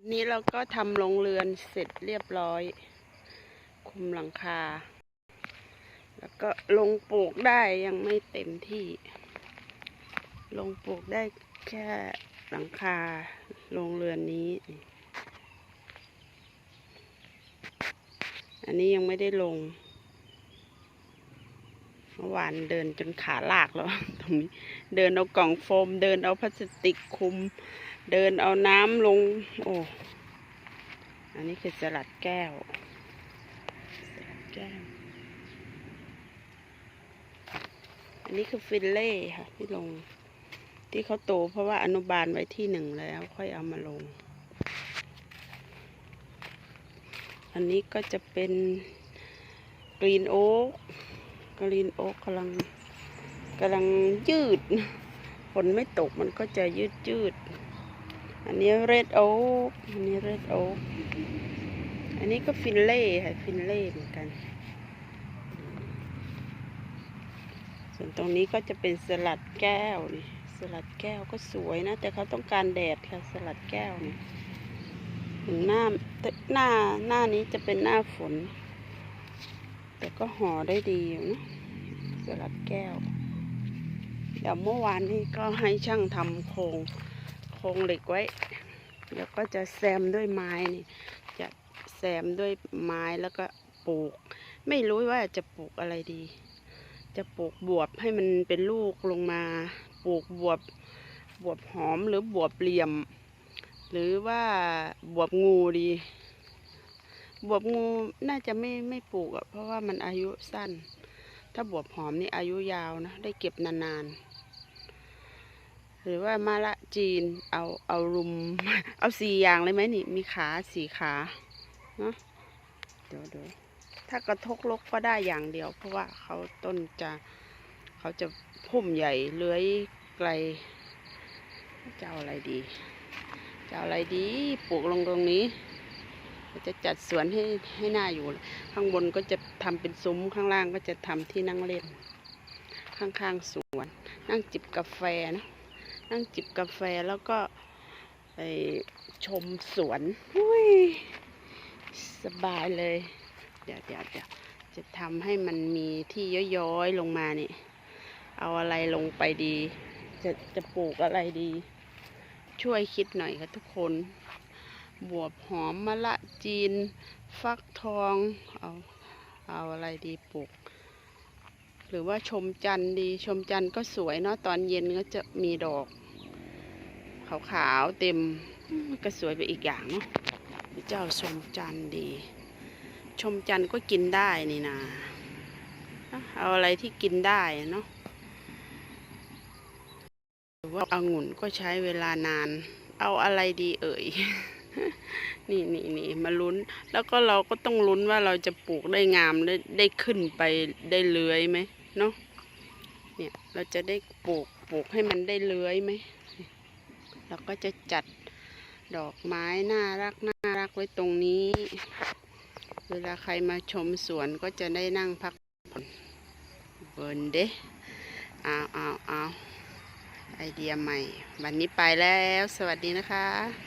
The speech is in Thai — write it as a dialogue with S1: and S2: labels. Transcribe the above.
S1: วันนี้เราก็ทำโรงเรือนเสร็จเรียบร้อย คุมหลังคา แล้วก็ลงปลูกได้ยังไม่เต็มที่ ลงปลูกได้แค่หลังคาโรงเรือนนี้ อันนี้ยังไม่ได้ลง เมื่อวานเดินจนขาลากแล้วตรงนี้เดินเอากล่องโฟม เดินเอาพลาสติกคุม เดินเอาน้ำลง โอ้อันนี้คือสลัดแก้วสลัดแก้ว อันนี้คือฟิลเล่ค่ะที่ลง ที่เขาโตเพราะว่าอนุบาลไว้ที่หนึ่งแล้ว ค่อยเอามาลง อันนี้ก็จะเป็นกรีนโอ๊ก กรีนโอ๊กกำลังกำลังยืดฝนไม่ตกมันก็จะยืดยืด อันนี้เรดโอ๊กอันนี้เรดโอ๊กอันนี้ก็ฟินเล่ค่ะฟินเล่เหมือนกัน ส่วนตรงนี้ก็จะเป็นสลัดแก้วนี่สลัดแก้วก็สวยนะ แต่เขาต้องการแดดค่ะสลัดแก้วนี่ถึงหน้าหน้าหน้านี้จะเป็นหน้าฝน แต่ก็ห่อได้ดีอยู่นะสลัดแก้ว เดี๋ยวเมื่อวานนี้ก็ให้ช่างทำโครงโครงเหล็กไว้แล้วก็จะแซมด้วยไม้นี่ จะแซมด้วยไม้แล้วก็ปลูก ไม่รู้ว่าจะปลูกอะไรดี จะปลูกบวบให้มันเป็นลูกลงมา ปลูกบวบบวบหอมหรือบวบเหลี่ยม หรือว่าบวบงูดี บวบงูน่าจะไม่ไม่ปลูกอะเพราะว่ามันอายุสั้น ถ้าบวบหอมนี่อายุยาวนะ ได้เก็บนานๆ หรือว่ามะละจีนเอาเอารุม เอาสี่อย่างเลยไหมนี่ มีขาสี่ขาเนาะเดี๋ยวเดี๋ยวถ้ากระทกลกก็ได้อย่างเดียว เพราะว่าเขาต้นจะเขาจะพุ่มใหญ่เลื้อยไกลจะเอาอะไรดีจะเอาอะไรดีปลูกลงตรงนี้ จะจัดสวนให้ให้หน่าอยู่ ข้างบนก็จะทำเป็นซุ้มข้างล่างก็จะทำที่นั่งเล่น ข้างๆสวน นั่งจิบกาแฟนะนั่งจิบกาแฟแล้วก็ไปชมสวนอุ้ยสบายเลย เดี๋ยวเดี๋ยวเดี๋ยวจะทำให้มันมีที่ย้อยๆลงมานี่ เอาอะไรลงไปดี จะจะปลูกอะไรดี ช่วยคิดหน่อยค่ะทุกคน บวบหอมมะละจีน ฟักทอง เอาเอาอะไรดีปลูก หรือว่าชมจันทร์ดีชมจันทร์ก็สวยเนาะตอนเย็นก็จะมีดอก ขาวๆเต็มก็สวยไปอีกอย่างเนาะเจ้าชมจันทร์ดี ชมจันทร์ก็กินได้นี่นาเอาอะไรที่กินได้เนาะหรือว่าอางุ่นก็ใช้เวลานาน เอาอะไรดีเอ่ย นี่นี่นี่มาลุ้น แล้วก็เราก็ต้องลุ้นว่าเราจะปลูกได้งามได้ได้ขึ้นไปได้เลื้อยไหมเนาะเนี่ยเราจะได้ปลูกปลูกให้มันได้เลื้อยไหมเราก็จะจัดดอกไม้น่ารักน่ารักไว้ตรงนี้ เวลาใครมาชมสวนก็จะได้นั่งพักผ่อนเบิร์นเด้เอาเอาเอาไอเดียใหม่ วันนี้ไปแล้ว สวัสดีนะคะ